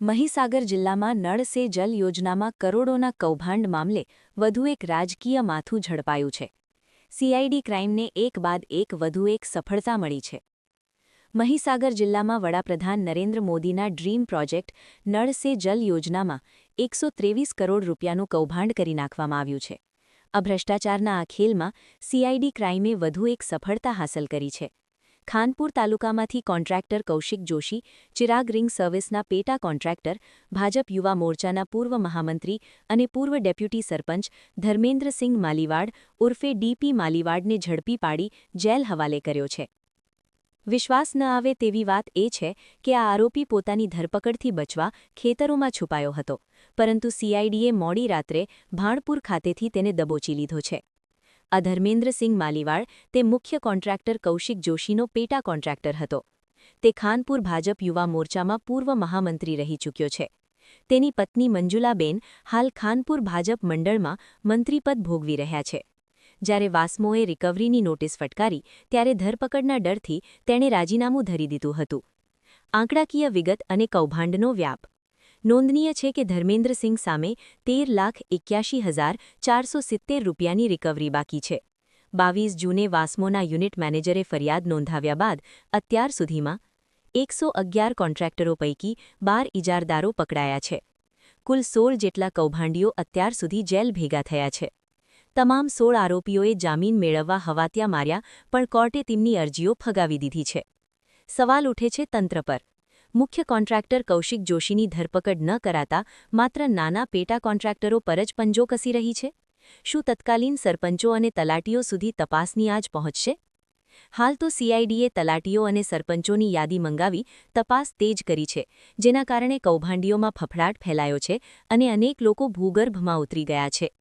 મહીસાગર જિલ્લામાં નળ સે જલ યોજનામાં કરોડોના કૌભાંડ મામલે વધુ એક રાજકીય માથું ઝડપાયું છે. સીઆઈડી ક્રાઇમને એક બાદ એક વધુ એક સફળતા મળી છે. મહીસાગર જિલ્લામાં વડાપ્રધાન નરેન્દ્ર મોદીના ડ્રીમ પ્રોજેક્ટ નળ સે જલ યોજનામાં એકસો કરોડ રૂપિયાનું કૌભાંડ કરી નાખવામાં આવ્યું છે. આ ભ્રષ્ટાચારના આ ખેલમાં સીઆઈડી ક્રાઇમે વધુ એક સફળતા હાંસલ કરી છે. ખાનપુર તાલુકામાંથી કોન્ટ્રાક્ટર કૌશિક જોશી, ચિરાગ રિંગ સર્વિસના પેટા કોન્ટ્રાક્ટર, ભાજપ યુવા મોરચાના પૂર્વ મહામંત્રી અને પૂર્વ ડેપ્યુટી સરપંચ ધર્મેન્દ્રસિંહ માલીવાડ ઉર્ફે ડીપી માલીવાડને ઝડપી પાડી જેલ હવાલે કર્યો છે. વિશ્વાસ ન આવે તેવી વાત એ છે કે આ આરોપી પોતાની ધરપકડથી બચવા ખેતરોમાં છુપાયો હતો, પરંતુ સીઆઈડીએ મોડી રાત્રે ભાણપુર ખાતેથી તેને દબોચી લીધો છે. આ ધર્મેન્દ્રસિંહ માલીવાડ તે મુખ્ય કોન્ટ્રાક્ટર કૌશિક જોશીનો પેટા કોન્ટ્રાક્ટર હતો. તે ખાનપુર ભાજપ યુવા મોરચામાં પૂર્વ મહામંત્રી રહી ચૂક્યો છે. તેની પત્ની મંજુલાબેન હાલ ખાનપુર ભાજપ મંડળમાં મંત્રીપદ ભોગવી રહ્યા છે. જ્યારે વાસ્મોએ રિકવરીની નોટિસ ફટકારી, ત્યારે ધરપકડના ડરથી તેણે રાજીનામું ધરી દીધું હતું. આંકડાકીય વિગત અને કૌભાંડનો વ્યાપ નોંધનીય છે કે ધર્મેન્દ્રસિંહ સામે તેર લાખ એક્યાશી હજાર ચારસો સિત્તેર રૂપિયાની રિકવરી બાકી છે. બાવીસ જૂને વાસ્મોના યુનિટ મેનેજરે ફરિયાદ નોંધાવ્યા બાદ અત્યાર સુધીમાં એકસો અગિયાર કોન્ટ્રાક્ટરો પૈકી બાર ઇજારદારો પકડાયા છે. કુલ સોળ જેટલા કૌભાંડીઓ અત્યાર સુધી જેલ ભેગા થયા છે. તમામ સોળ આરોપીઓએ જામીન મેળવવા હવાત્યા માર્યા, પણ કોર્ટે તેમની અરજીઓ ફગાવી દીધી છે. સવાલ ઉઠે છે તંત્ર પર. મુખ્ય કોન્ટ્રાક્ટર કૌશિક જોશીની ધરપકડ ન કરાતા માત્ર નાના પેટા કોન્ટ્રાક્ટરો પર જ પંજો કસી રહી છે? શું તત્કાલીન સરપંચો અને તલાટીઓ સુધી તપાસની આજ પહોંચશે? હાલ તો સીઆઈડીએ તલાટીઓ અને સરપંચોની યાદી મંગાવી તપાસ તેજ કરી છે, જેના કારણે કૌભાંડીઓમાં ફફડાટ ફેલાયો છે અને અનેક લોકો ભૂગર્ભમાં ઉતરી ગયા છે.